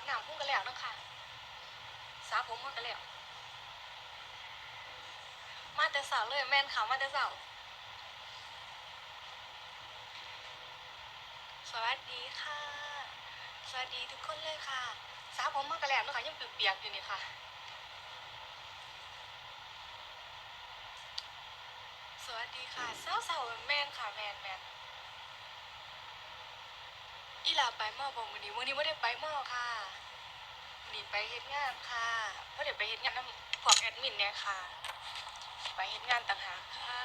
บน้ำพุ่งกันแล้วนะคะสระผมมันกันแล้วมาแต่สาวเลยแม่นค่ะมาแต่สาวสวัสดีค่ะ สวัสดีทุกคนเลยค่ะสระผมมันกันแล้วนะคะยังเปียกๆอยู่นี่ค่ะสวัสดีค่ะสาเสาวแม่นค่ะแม่นแม่นอีลาไปมอบ่มื้อนี้มื้อนี้บ่ได้ไปมอค่ะ มื้อนี้ไปเฮ็ดงานค่ะบ่ได้ไปเฮ็ดงานนำพวกแอดมินเนี่ยค่ะ ไปเฮ็ดงานต่างหากค่ะ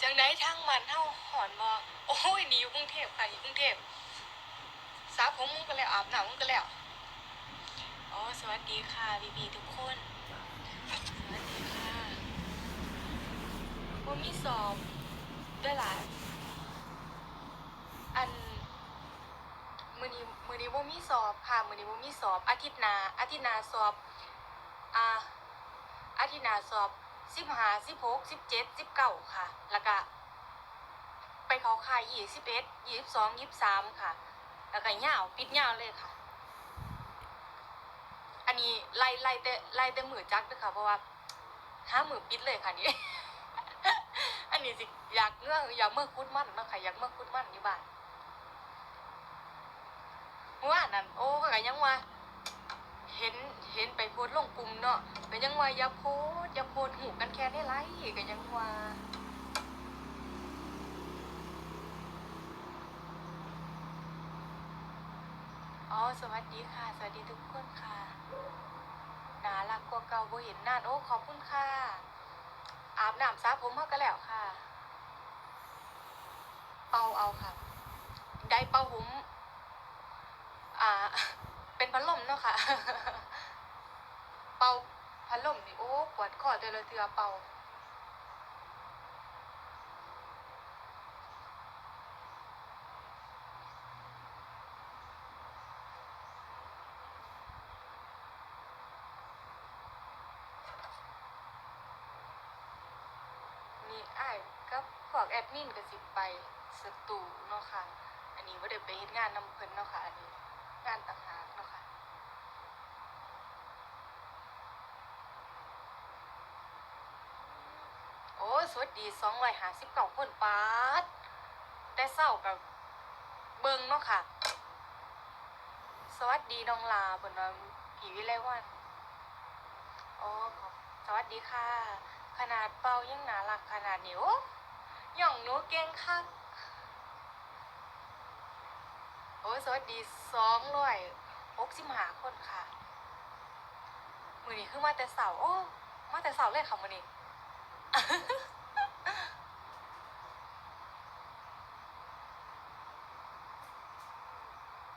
จังไดทางมันเฮาหอนบ่โอ้ยนี่อยู่กรุงเทพค่ะอยู่กรุงเทพสระผมมึงก็แล้วอาบน้ำมึงก็แล้วอ๋อสวัสดีค่ะพี่ๆทุกคนสวัสดีค่ะว่ามีสอบด้วยหลายอัน อนี้มือนี้ว่ามีสอบค่ะมือนี้ว่ามีสอบ อาทิตย์หน้าอาทิตย์หน้าสอบอ่าอาทิตย์หน้าสอบสิบห้าสิบหกสิบเจ็ดสิบเก้าค่ะ แล้วก็ไปเขาค่ายยี่สิบเอ็ดยี่สิบสองยี่สิบสามค่ะ แล้วก็ยาวปิดยาวเลยค่ะ อันนี้ไล่ไล่แต่ไล่แต่มือจักด้วยค่ะ เพราะว่าห้ามือปิดเลยค่ะนี่ อันนี้สิอยากเงื่ออยากเมื่อคุดมั่นนาะค่ะอยากเมื่อคุดมั่นอยู่บ้าน ว่านนั้นโอ้ก็ยังว่า เห็นเห็นไปโพสลงกลุ่มเนาะก็ยังว่าอย่าโพสอย่าโพสหูกันแค่ได้ไรก็ยังว่าอ๋อสวัสดีค่ะ สวัสดีทุกคนค่ะน่ารักกว่าเก่าบ่เห็นนานโอ้ขอบคุณค่ะ อาบน้ำสระผมเฮาก็แล้วค่ะ เป่าเอาค่ะ ได้เป่าผม อ่า เป็นพัดลมเนาะค่ะ เป่าพัดลมนี่โอ้ปวดคอแต่ละเทือเป่าอ้ายกับพวกแอดมินก็สิไปสตูเนาะค่ะ อันนี้บ่ได้ไปเฮ็ดงานนำเพิ่นเนาะค่ะ อันนี้ งานต่างหากนะคะโอ้สวัสดี259คนปาดแต่เศร้ากับเบิงเนาะค่ะ สวัสดีน้องลาเพิ่นว่าผีวิไลวันโอ้ขอบสวัสดีค่ะ ขนาดเป่ายังหน่ารักขนาดนี้โอ้หย่องหนูเก่งคักโอ้สวัสดีสองร้อยหกสิบห้าคนค่ะ มือนี้คือมาแต่เสาโอ้ มาแต่เสาเลยค่ะมือนี้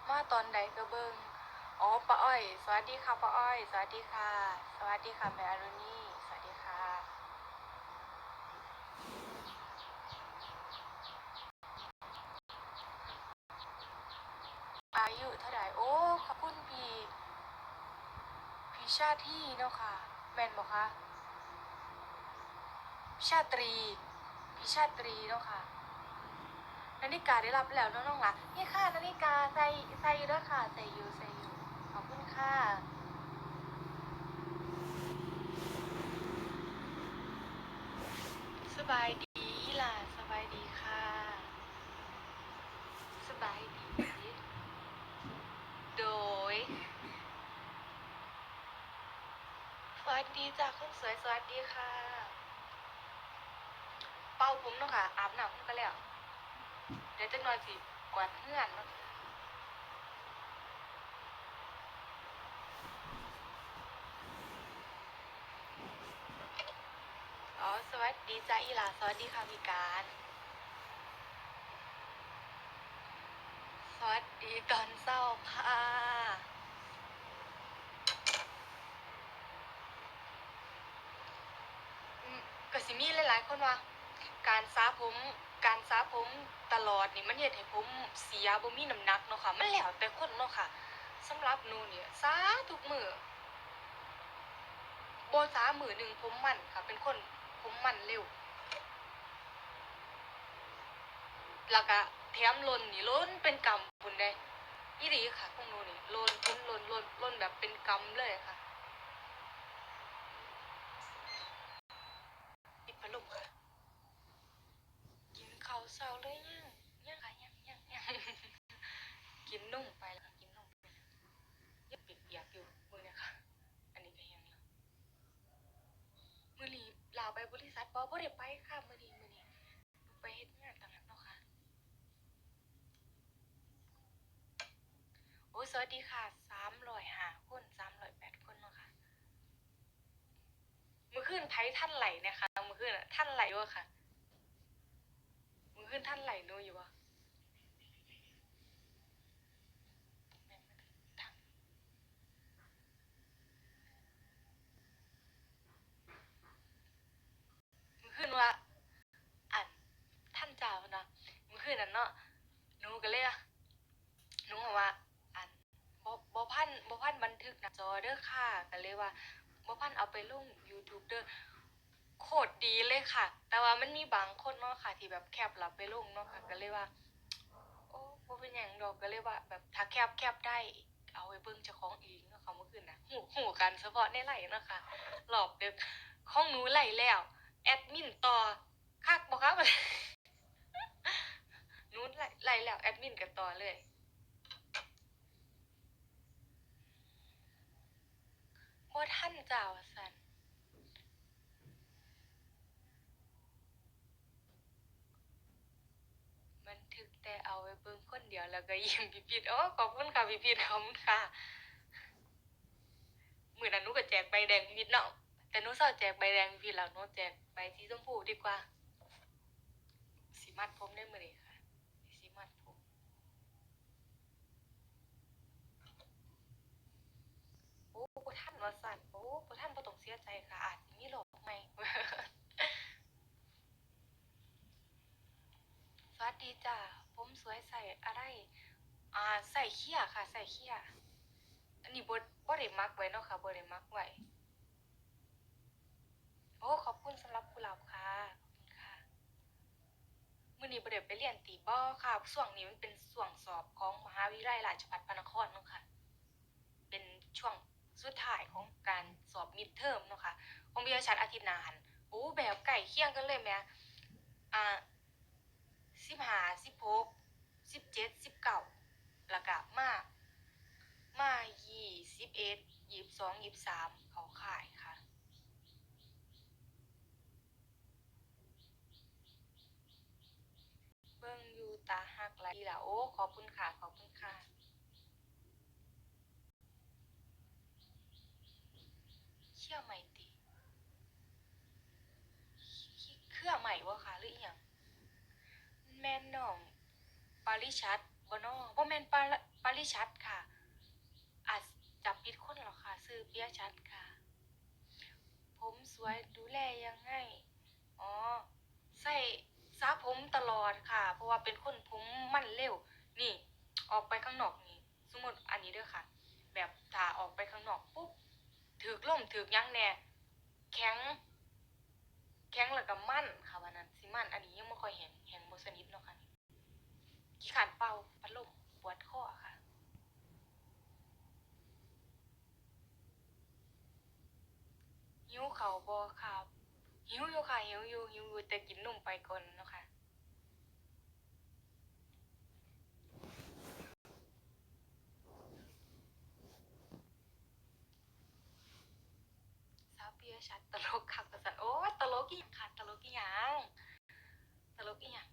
มาตอนใดก็เบิงอ๋อป้าอ้อย สวัสดีค่ะป้าอ้อย สวัสดีค่ะ สวัสดีค่ะแม่อรุณีสวัสดีค่ะ อายุเท่าไหร่โอ้ขอบคุณพี่พี่ชาที่เนาะค่ะ แม่นบอกคะชาตรีพี่ชาตรีเนาะค่ะนาฬิกาได้รับแล้วน้องหล่ะนี่ค่ะนาฬิกาใส่ใส่อยู่ด้วค่ะใส่อยู่ใส่อยู่ขอบคุณค่ะสบายดีล่ะ สบายดี โดย สวัส ดีจ้ะคุณสวยสวัสดีค่ะ เป่าผมเนาะค่ะ อาบน้ำผมก็แล้ว เดี๋ยวจังหน่อยสิกวาดเฮือนเนาะอ๋อสวัสดีจ้าอีหลาสวัสดีค่ะพี่การ สวัสดีตอนเศร้าค่ะ อื มีหลายๆ คนว่า การสระผมการสระผมตลอดนี่มันเฮ็ดให้ผมเสียบ่มีน้ำหนักเนาะค่ะ มันแล้วแต่คนเนาะค่ะสำหรับหนูเนี่ยสระทุกมื้อบ่สระมื้อหนึ่งผมมันค่ะ เป็นคนผมมันเร็วแล้วก็แถมลนนี่ล้นเป็นกำพุ่นเด้อีหลีค่ะพวกหนูนี่ลนทุนลนลนลนแบบเป็นกำเลยค่ะปิดพัดลมค่ะ กินข้าวเช้าเลยยังยังค่ะยังยังยัง กินนมไปแล้วค่ะกินนมไปแล้วยังปิดอยากอยู่มือเนี่ยค่ะ อันนี้ก็ยังแล้วมือนี้ลาไป บริษัทบอบ่ได้ไปค่ะมือนี้มือนี้ดูไปเฮ็ดงานต่างหากเนาะค่ะโอ้ยสวัสดีค่ะสามร้อยห้าคนสามร้อยแปดคนเนาะค่ะมือขึ้นไทยท่านไหลนะคะมือขึ้นท่านไหลวะค่ะมือขึ้นท่านไหลหนูอยู่วะแม่งมันทางมือขึ้นว่าอันท่านเจ้านะมือขึ้นนั่น เนาะหนูก็เลยอะหนูก็ว่า อันบ่บ่พันบ่พันบันทึกนะจอเด้อค่ะก็เลยว่าบ่พันเอาไปลง YouTube เด้อโคตรดีเลยค่ะ แต่ว่ามันมีบางคนเนาะค่ะ ที่แบบแคปแล้วไปลงเนาะค่ะก็เลยว่า โอ้บ่เป็นหยังดอกก็เลยว่า แบบถ้าแคปแคปได้ เอาไว้เบิ่งเจ้าของเองเนาะค่ะเมื่อคืนนะหูหูกันเฉพาะในไลน์เนาะค่ะรอบดึกของหนูไหลแล้ว แอดมินต่อคักบ่ครับ นูไล่ไล่แล้วแอดมินก็ต่อเลย บ่ท่านเจ้าสันบันทึกแต่เอาไว้เบิ่งคนเดียวแล้วก็ยิ้มพิพิธโอ้ขอบคุณค่ะพิพิธขอบคุณค่ะมือนั้นนูก็แจกใบแดงพิพิธเนาะแต่นูเศร้าแจกใบแดงพิพิธแล้วหนูแจกใบสีชมพูดีกว่า สีมัดผมได้มื้อนี้ค่ะสีมัดผม โอ้บ่ท่าน ว่าสั่นโอ้บ่ท่านบ่ต้องเสียใจค่ะ อาจสิมีโรคใหม่สวัสดีจ้าผมสวยใส่อะไร อ่าใส่เขี้ยค่ะ ใส่เขี้ยอันนี้บ่บ่ได้มักไว้เนาะค่ะบ่ได้มักไว้โอ้ขอบคุณสำหรับกุหลาบค่ะขอบคุณค่ะมื้อนี้บ่ได้ไปเรียนตีบ่ค่ะช่วงนี้มันเป็นช่วงสอบของมหาวิทยาลัยราชภัฏพระนครเนาะค่ะ เป็นช่วง สุดท้ายของการสอบมิดเทอมเนาะค่ะของวิทยาชันอาทิตย์นาหันโอ้แบบใกล้เคี่ยงกันเลยแม่อ่าสิบห้าสิบหกสิบเจ็ดสิบเก้าล้วก็มามายี่สิบเอ็ดยี่สิบสองยี่สิบสามเขาขายค่ะ เบิ่งอยู่ตาหักไหลละโอ้ขอบคุณค่ะ ขอบคุณค่ะ เชื่อใหม่ติเครื่อใหม่วะคะหรืออยังแมนน้องปาริชัดบน้อบ่แมนปาละปาริชัดค่ะ อาจจับผิดคนหรอกค่ะซื้อเปียชัดค่ะ ผมสวยดูแลยังไงอ๋อใส่ซาผมตลอดค่ะ เพราะว่าเป็นคนผมมันเร็ว นี่ ออกไปข้างนอกนี่ สมมติอันนี้เด้อค่ะ แบบถ้าออกไปข้างนอกปุ๊บ ถือกล่มถือกยังแน่แข็ง แข็งแล้วก็มั่นค่ะวันนั้นสิมั่นอันนี้ยังไม่ค่อยแห้งแห้งบ่สนิทเนาะค่ะขี้ขานเป่าพัดลมปวดคอค่ะหิวเข่าบ่ครับหิวอยู่ค่ะหิวอยู่หิวอยู่แต่กินนมไปก่อนเนาะ่ชัดตลกคักประสันโอ้ตลกอีหยังค่ะตลกอีหยังตลกอีหยัง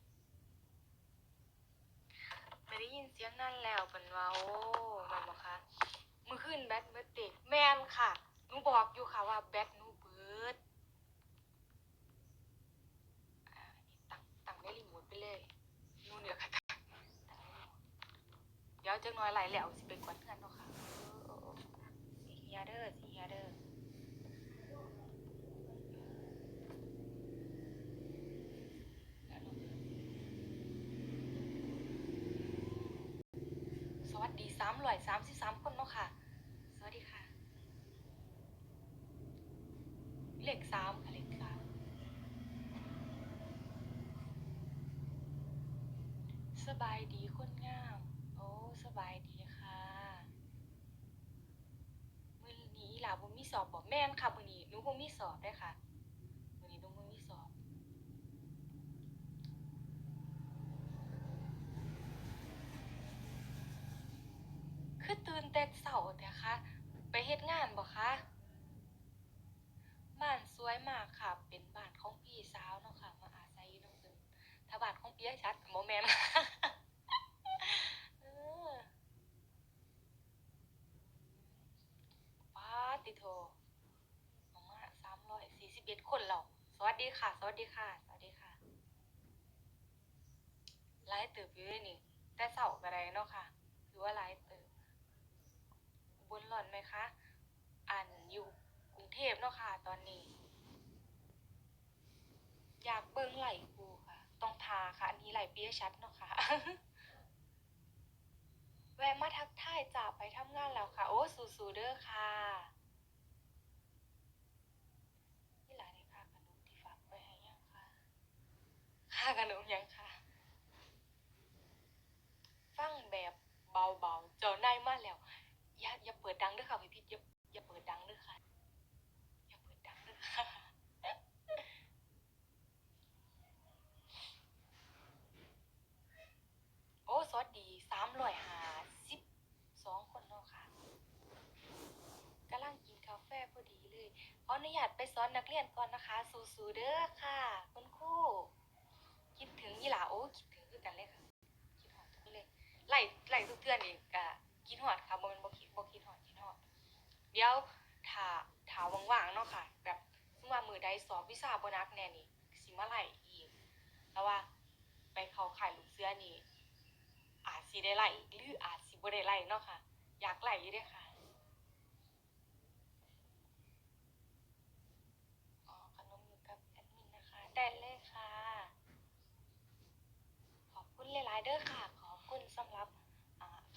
ไม่ได้ยินเสียงนั่นแล้วเป็นว่าโอ้แมันบอกคะมือขึ้นแบตเบิดเด็กแมนค่ะหนูบอกอยู่ค่ะว่าแบตหนูเบิดตั้งตั้งในรีโมทไปเลยนูเนี่ยค่ะตั้งตั้งในรีโมทเดี๋ยวจังน้อยไหลแล้วสิไปกวนเพื่อนเนาะค่ะเออเออเออสีเฮียเด้อสีเฮียเด้อ ดีสามร้อยสามสิบสามคนเนาะค่ะ สวัสดีค่ะ เลขสามค่ะเลขสามสบายดีคนงาม โอ้สบายดีค่ะมื่อนี้ล่ะบุมีสอบบอกแม่นค่ะมื่อนี้หนูบุมีสอบได้ค่ะ แต่เช้าแต่คะ ไปเฮ็ดงานบ่คะ บ้านสวยมากค่ะ เป็นบ้านของพี่สาวเนาะค่ะ มาอาศัยอยู่นำเพิ่นถ้าบ้านของปิยชัดก็บ่แม่นเออปาติโทออกมา341คนแล้วสวัสดีค่ะ สวัสดีค่ะ สวัสดีค่ะหลายเติบอยู่ด้นี่ แต่เช้าก็ได้เนาะค่ะ ถือว่าหลายเติ บอุบลร้อนไหมคะอ่านอยู่กรุงเทพเนาะค่ะตอนนี้ อยากเบิ่งไหลปูค่ะ ต้องทาค่ะ อันนี้ไหลเปียชัดเนาะค่ะแวะมาทักทายจ่าไปทำงานแล้วค่ะ โอ้สู้ๆเด้อค่ะนี่หลานนี่ค่ะขนมที่ฝากไปให้ยังค่ะค่าขนมยังค่ะ ฟังแบบเบาๆเจ้านาย อย่าเปิดดังเด้อค่ะพี่พิษอย่าอย่าเปิดดังเด้อค่ะอย่าเปิดดังเด้อค่ะโอ้สวัสดีสามร้อยห้าสิบสองคนเนาะค่ะกำลังกินกาแฟพอดีเลยขออนุญาตไปสอนนักเรียนก่อนนะคะ สู้ๆเด้อค่ะคุณครูคิดถึงยี่หล่าโอ้คิดถึงคือกันเลยค่ะคิดหอดทุกเลยไล่ไล่ทุกเทื่อนี่ก็คิดหอดค่ะบนบ่คิดบ่คิดหอดคิดหอด เดี๋ยวถ้าถ้าว่างๆเนาะค่ะ แบบว่ามือใดสอบวิชาบนักแน่นี่สิมาไล่อีกแต่ว่าไปเขาค่ายลูกเสื้อนี่อาจสิได้ไล่หรืออาจสิบ่ได้ไล่เนาะค่ะ อยากไล่อยู่ด้อค่ะขนมอยู่กับแอดมินนะคะได้เลยค่ะ ขอบคุณหลายๆเด้อค่ะ ขอบคุณสำหรับ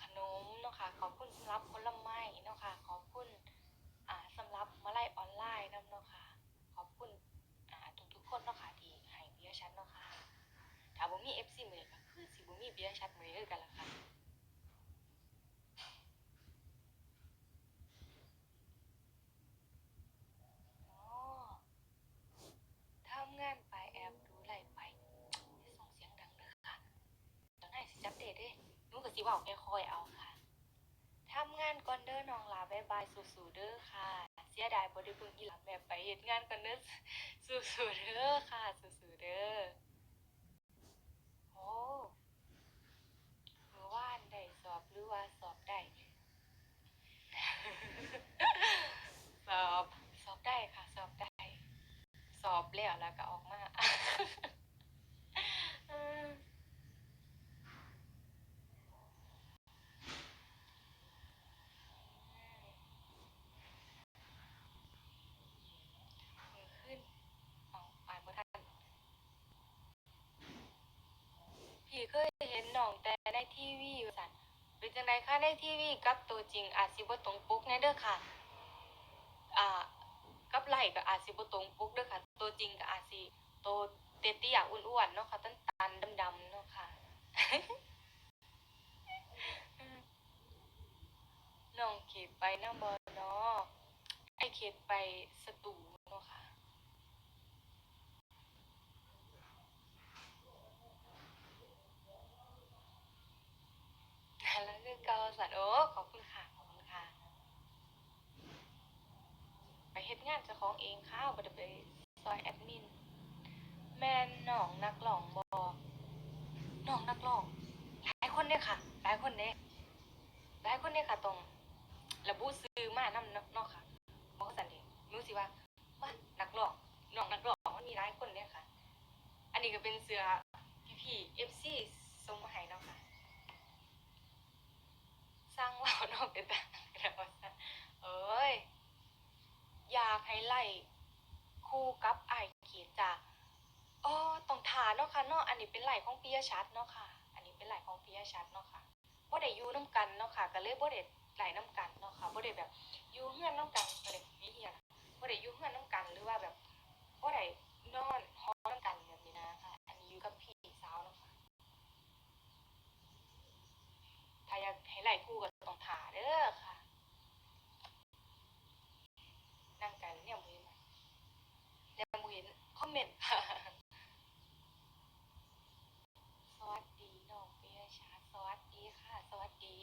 ขนมเนาะค่ะ ขอบคุณสำหรับผลไม้เนาะค่ะ ขอบคุณ สำหรับมาไลัยออนไลน์นํเนาะค่ะ ขอบคุณอ่าทุกๆคนเนาะค่ะที่ให้เบียร์ชัดเนาะค่ะ ถ้าบ่มี FC มื้อนี้ก็คือสิบ่มีเบียร์ชัดมื้อนี้คือกันล่ะค่ะอ๋อทำงานไปแอบดูไลฟ์ไปอย่าส่งเสียงดังเด้อค่ะตอนไหนสิจับเดทเด้หนูก็สิเว้าค่อยๆเอาค่ะ ทำงานก่อนเด้อน้องลาบายบายสู้ๆเด้อค่ะ เสียดายบ่ได้เบิ่งอีหลาแม่ไปเฮ็ดงานก่อนเด้อสู้ๆเด้อค่ะสู้ๆเด้อโอ้เมื่อวานได้สอบหรือว่าสอบได้สอบสอบได้ค่ะ สอบได้ สอบแล้วแล้วก็ออกมา เออมือขึ้นเอาอ่านบ่ทันพี่เคยเห็นน้องแต่ในทีวีว่าซั่น เป็นจังไดคะในทีวีกับตัวจริงอาจสิบ่ตรงปุ๊กแน่เด้อค่ะ อ่า กับไหล่ก็อาจสิบ่ตรงปุ๊กเด้อค่ะ ตัวจริงก็อาจสิโตเตี้ยๆอ้วนๆเนาะค่ะตันๆดำๆเนาะค่ะน้องเขตไปน้ำบ่เนาะไอเขตไปสตูลเนาะค่ะ แล้วคือ เกาสันโอ้ขอบคุณค่ะ ขอบคุณค่ะ ไปเฮ็ดงานเจ้าของเองค่ะบ่ได้ไปซอยแอดมิน แม่นน้องนักร้องบ่น้องนักร้อง หลายคนเด้ค่ะ หลายคนเด้หลายคนเด้ค่ะตรง ระบุซื้อมานำเนาะค่ะบ่ซั่นเด้หนูสิว่าว่านักร้องน้องนักร้องมันมีหลายคนเด้ค่ะ อันนี้ก็เป็นเสื้อพี่ๆ FC ส่งมาให้เนาะค่ะ สร้างเราเนาะเป็นตาแล้วว่าซั่นเอ้ย อยากให้ไล่คู่กับไอเขียนจ้ะอ๋อต้องทานเนาะค่ะเนาะอันนี้เป็นไหลของปิยชัดเนาะค่ะ อันนี้เป็นไหลของปิยชัดเนาะค่ะบ่ได้อยู่นํกันเนาะค่ะก็เลยบ่ได้ไหลนํกันเนาะค่ะบ่ได้แบบอยู่เฮือนนํกันบ่ได้มีเฮียบ่ได้อยู่เฮือนนํกันหรือว่าแบบบ่ได้นอน ถ้าอยากให้ไล่คู่ก็ต้องถ่าเด้อค่ะ นั่งกันเนี่ยมือมเนี่ยมือเห็นคอมเมนต์สวัสดีน้องเบียชาสวัสดีค่ะ สวัสดี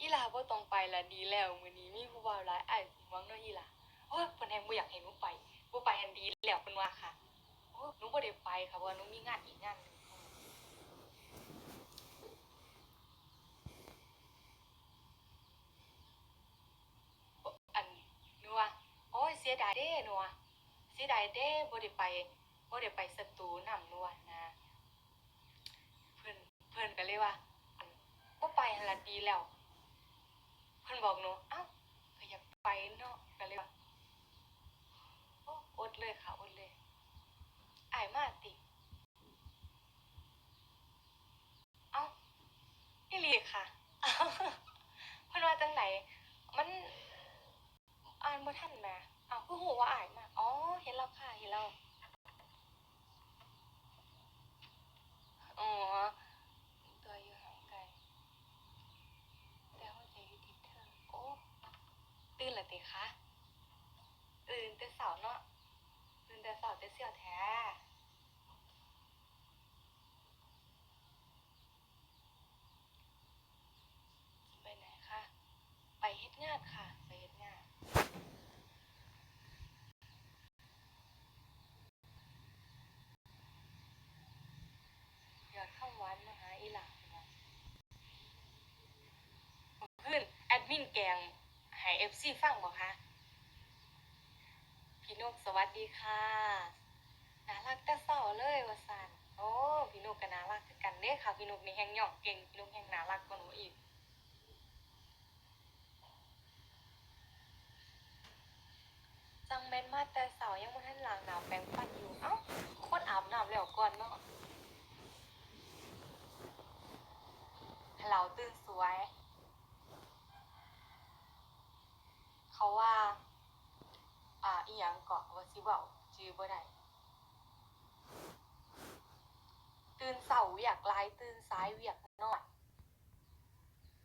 อีลาบ่ต้องไปละดีแล้วมื้อนี้มีผู้บ่าวหลายไอ้สิหวังเนายอีลาโอ้ยเพิ่นแฮงบ่อยากเห้หนูไป บ่ไปอันดีแล้วเพิ่นว่าค่ะโอ้หนูบ่ได้ไปค่ะเพราะว่าหนูมีงานอีกงานหนึงอันหนูว่าโอ้ยเสียดายเด้หนูว่าเสียดายเด้บ่ได้ไปบ่ได้ไปสตูนำหนูว่านะเพิ่นเพิ่นก็เลยว่าบ่ไปหั่นล่ะดีแล้วเพิ่นบอกหนูอ้าวก็อยากไปเนาะก็เลยว่า อดเลยค่ะอดเลยอายมาติ เอ้าอีหลีค่ะเพิ่นว่าจังไหนมันอ่านบ่ทันแหมอ้าวคือหูว่าอายมาอ๋อ เห็นแล้วค่ะเห็นแล้วอ๋อ ตัวอยู่ห่างไกลแต่หัวใจอยู่ที่เธอ โอ้ ตื่นและติคะตื่นแต่เสาเนาะตื่นแต่เสาแต่เสี่ยวแท้ ไปไหนคะ ไปเฮ็ดงานค่ะ ไปเฮ็ดงาน ยอดข้ามวันมาหาอีหลาเนาะเพื่อนแอดมินแกงให้เอฟซีฟังบ่คะพี่นกสวัสดีค่ะน่ารักแต่เศร้าเลยวสันโอ้พี่นกก็น่ารักกันเด้ค่ะพี่นกในี่แฮงหย่องเก่งพี่นกแฮงน่ารักกว่าหนูอีกจังแม่นมาแต่เสายังบ่ทันล้างน้ำแปรงฟันอยู่ เอ้าคนอาบน้ำแล้วก่อนเนาะเราตื่นสวย เขาว่า อ่าอีหยังเกาะว่าสิเว้าจื้อบ่ได้ตื่นเสาอยากหลายตื่นสายเวียกนอย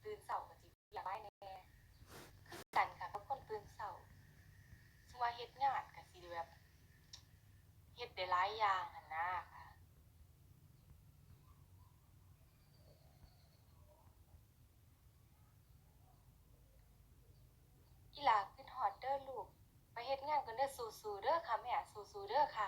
ตื่นเสาก็สิอยากหลายแน่คือกันค่ะกับคนตื่นเสาสมมุติว่าเฮ็ดงานก็สิแบบเฮ็ดได้หลายอย่างหั่นนะค่ะ อีหลาขึ้นฮอดเด้อลูก ไปเฮ็ดงานกันเด้ อสู้ๆเด้อค่ะแม่สู้ๆเด้อค่ะ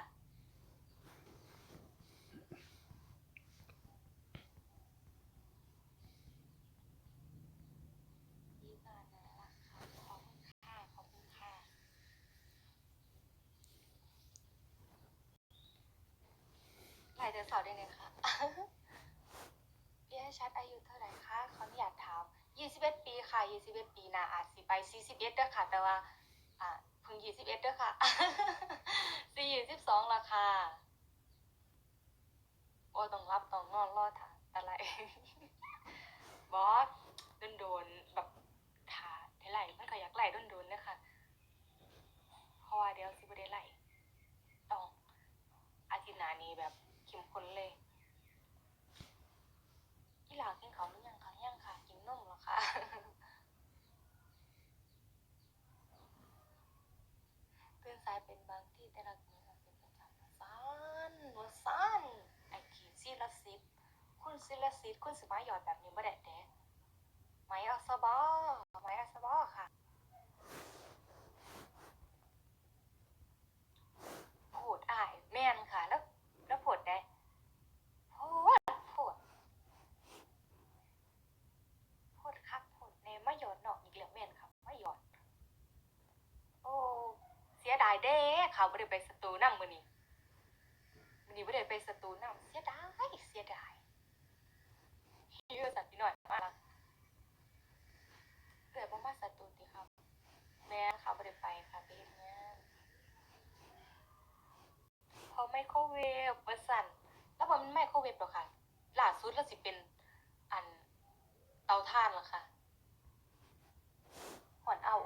ดีมากน่ารักค่ะขอบคุณค่ะขอบคุณค่ะหลายเดือนสาวได้ไงคะพี่ให้ชัดอายุเท่าไหร่คะเขออนุญาตถาม 21 ปีค่ะ 21 ปีนะอาจสิไป41เด้อค่ะ แต่ว่า อ่าเพิ่ง21เด้อค่ะสี่22และค่ะโอ้ต้องรับต้องนอนรอถ่าอะไร บอสโดนๆแบบถ่าได้ไหลมันก็อยากไหลโดนๆเลยค่ะเพราะว่าเดี๋ยวสิบ่ได้ไหลต้องอาทิตย์หน้านี้แบบเข้มข้นเลย อีหลากินข้าวหรือยังคะยังค่ะ กินนมแล้วค่ะ ตื่นสาย เป็นบางที่แต่ละมือค่ะเป็นประจำว่าซันว่าซันไอ้ขีศิลสิทธิ์คุณซิลสิทธิ์คุณสิมาหยอดแบบนี้บ่ได้เด้ไหมอัสบอไหมอัสบอค่ะ พูดอ้ายแม่นค่ะ แล้ว แล้วพูดได้พูดพูด พูดคักพูดเนมาหยอดเนาะอีกแล้วแม่นค่ะมาหยอด โอ้ เสียดาย เด้เขาบ่ได้ไปสตูนำมือนี้มือนี้บ่ได้ไปสตูนำเสียดายเสียดายเยอะสัตว์พี่หน่อยมาละเกิดบ่มาสตูติครับ แม่เขาบ่ได้ไปค่ะไปเฮ็ดงานพราะไมโครเวฟว่าซั่นแล้วมันไมโครเวฟดอกค่ะล่าสุดแล้วสิเป็นอันเตาถ่านหรอคะหอนเอา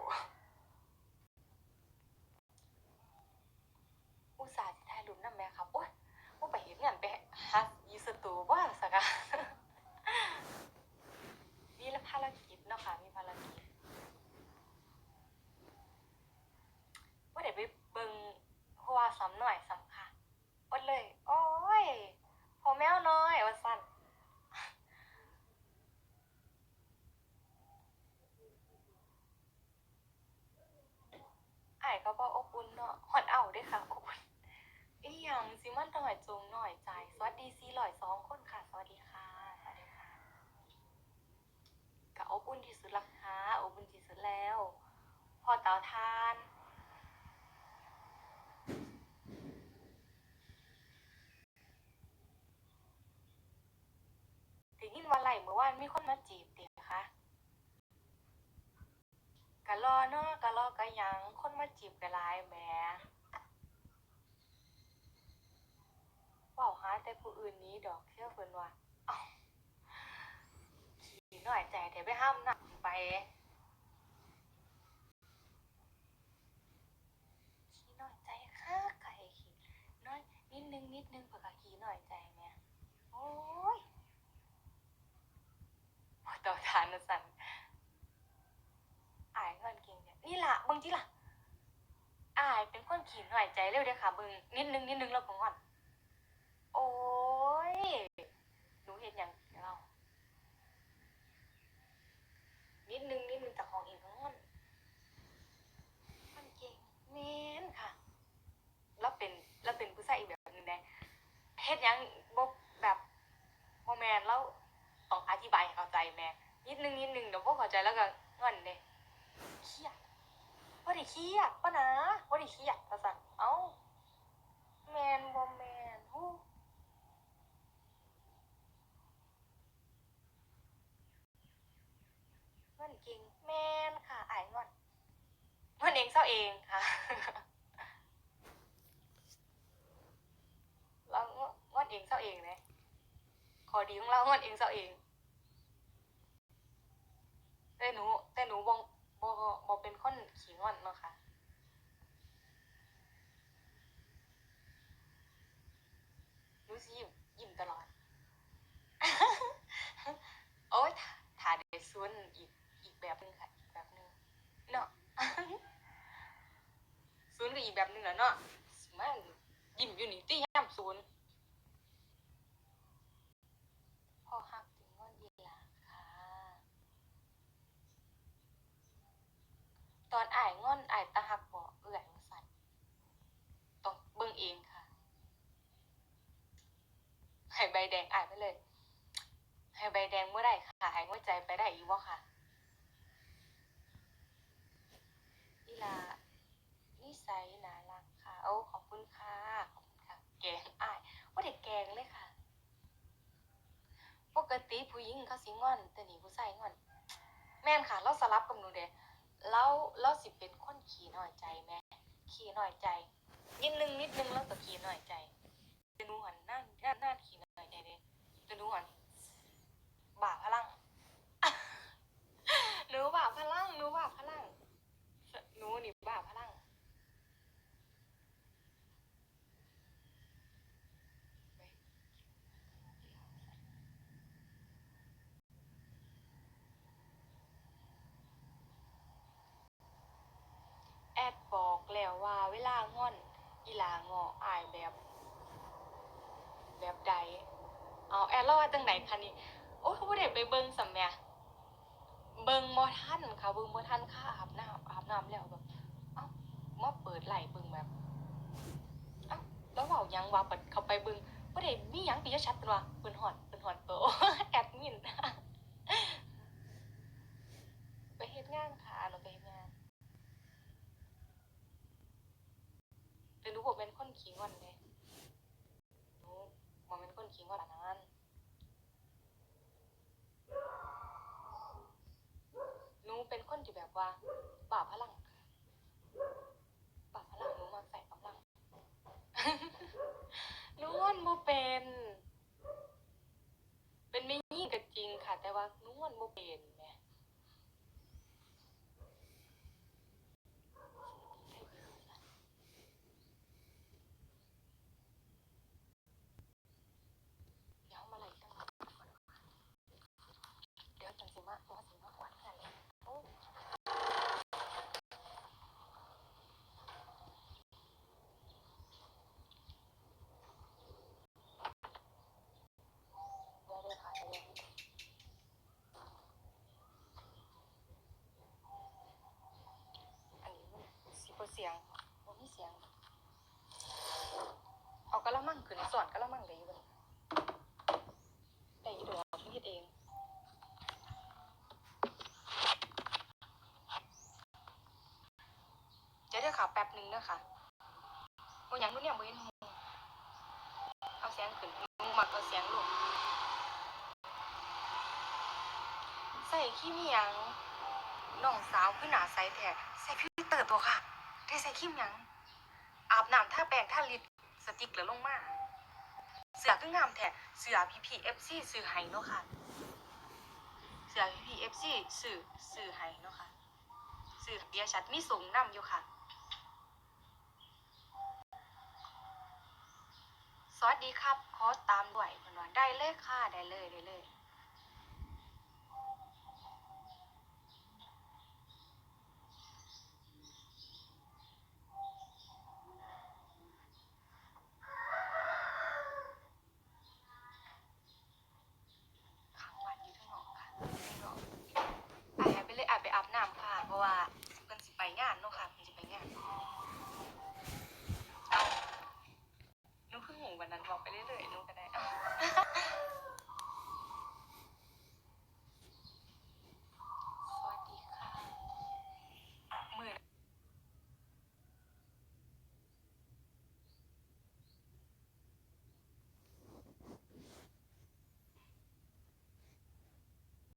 อุตส่าห์ถ่ายรูปนั่นแม่ครับโอ๊ยว่าไปเห็นเงี้ยไปฮัายีสตูว่าสักอะมีละภารกิจเนาะค่ะมีภารกิจว่าเดี๋ยวไปเบิ้งหัวซ้ำหน่อยซ้ำค่ะอดเลย โอ๊ยพอแมวน้อยว่าสั้นไอ้ก็บอกอบอุ่นเนาะหอนเอาด้วยค่ะ ยังซิมันทำไมจงหน่อยใจสวัสดีซีหลอยสองคนค่ะ สวัสดีค่ะสวัสดีค่ะกะอบอุ่นที่สุดละคะอบอุ่นที่สุดแล้ว พอเตาทานถึงยินวันไหลเมื่อวานมีคนมาจีบเตี๋ยคะกะรอเนาะกะรอกะยังคนมาจีบกะลายแหม เป่าหาแต่ผู้อื่นนี้ดอกเชื่อเพิ่นว่าเอ้าขี่หน่อยใจแต่ไปห้ามนักไปขี่หน่อยใจค่ะไก่ขี่น้อยนิดนึงนิดนึงเผื่อขี่หน่อยใจแหม่โอ้ยพอต่อทานนะสันอายเงินเก่งเนี่ยนี่ล่ะเบิ่งที่ล่ะอายเป็นคนขี้หน่อยใจเร็วเด้อค่ะเบิ่งนิดนึงนิดนึงแล้วก็งอน โอ้ยหนูเห็น อย่างเรานิดนึงนิดนึงแต่ของเองก็งอนมันเก่งแม่นค่ะแล้วเป็นแล้วเป็นผู้ชายอีกแบบหนึงแน่เฮ็ดยังบ่แบบบ่แมนแล้วต้องอธิบายเข้าใจแม่นิดนึงนิดนึงเดี๋ยวพวกเข้าใจแล้วก็งอนเลยเครียดว่าด้เครียดปะนะว่าด้เครียดภาษาเอ้าแมนบ่แมนฮู้ งอนเก่งแมนค่ะอายงอนงอนเองเศร้าเองค่ะแล้วงอนเองเศร้าเองนะขอดีของเรางอนเองเศร้าเองแต่หนูแต่หนูบงบบ่เป็นคนขี้งอนเนาะค่ะหนูสิยิ้มยิ้มตลอดโอ้ยถ้าได้ซุน แบบหนึงค่ะอีกแบบหนึงเนาะซุนก็อีกแบบหนึงแล้วเนาะมายิ้มอยู่นี่ติย่ำซุนพอหักถึงงอนอีลาค่ะ ตอนอายง่อนอายตาหักบ่เอื่อยจังซั่นต้องเบิ่งเองค่ะให้ใบแดงอายไปเลยให้ใบแดงเมื่อใดค่ะให้หัวใจไปได้อีกบ่ค่ะ อีลานิสัยน่ารักค่ะ โอ้ขอบคุณค่ะ ขอบคุณค่ะ แกงอายว่าเด็กแกงเลยค่ะ ปกติผู้หญิงเขาสิงอน แต่นี่ผู้ชายงอน แม่นค่ะ เราสลับกับหนูเด้เราเราสิเป็นคนขี้น้อยใจแม่ขี้น้อยใจ นิดนึงนิดนึงแล้วก็ขี้น้อยใจแต่หนูหันนั่นนั่นนั่นขี้น้อยใจเด้แต่หนูหันบ่าพลังหนูบ่าพลังหนูบ่าพลัง หนูนี่บ่าพลังแอดบอกแล้วว่าเวลางอน อีหลางออายแบบ แบบใดเอาแอดเล่าว่าจังไหนคะนี่โอ้ยเขาบ่ได้ไปเบิ่งสำแหม่เบิ่งบ่ทันค่ะเบิ่งบ่ทันค่ะอาบน้ำอา น้ำแล้วแบบเอ้ามาเปิดไหลเบิ่งแบบเอ้าแล้วเว้ายังว่าเปิดเข้าไปเบิ่งบ่ได้มีหยังปิยชัดเพิ่นว่าเพิ่นฮอดเพิ่นฮอดโตแอดมินไปเฮ็ดงานค่ะหนูไปเฮ็ดงานแต่หนูบ่าเป็นคนขี้งอนเด้หนูบ่เป็นคนขี้งอนอันนั้นหนูเป็นคนที่แบบว่า บ่าพลังบ่าพลังหนูมักใส่กำลังหนูงอนโมเป็น เป็นไม่ยิ่งก็จริงค่ะ แต่ว่าหนูงอนโมเป็น สียงบ่มีเสียง เอากะละมังขึ้นสอนกะละมังได้อยู่บ่นี่ได้ยู่ดอกเฮ็ดเองจะเด้อค่วแป๊บนึงเด้อค่ะบ่หยังนู่นเนี่ยบ่เห็นหูเอาเสียงขึ้นหนูมักเอาเสียงลงใส่ขี้มีหยังน้องสาวคือหนาใส่แท้ใส่ฟิลเตอร์ตัวค่ะ ได้ใส่ครีมหยัง อาบน้ำท่าแป้งท่าลิปสติกแล้วลงมา เสือคืองามแท้เสือพีพีเอฟซีซื้อให้เนาะค่ะ เสือพีพีเอฟซีซื้อซื้อให้เนาะค่ะซื้อเบียชัดมีส่งนํอยู่ค่ะ สวัสดีครับ ขอตามด้วยเพิ่นว่าได้เลยค่ะ ได้เลยได้เลย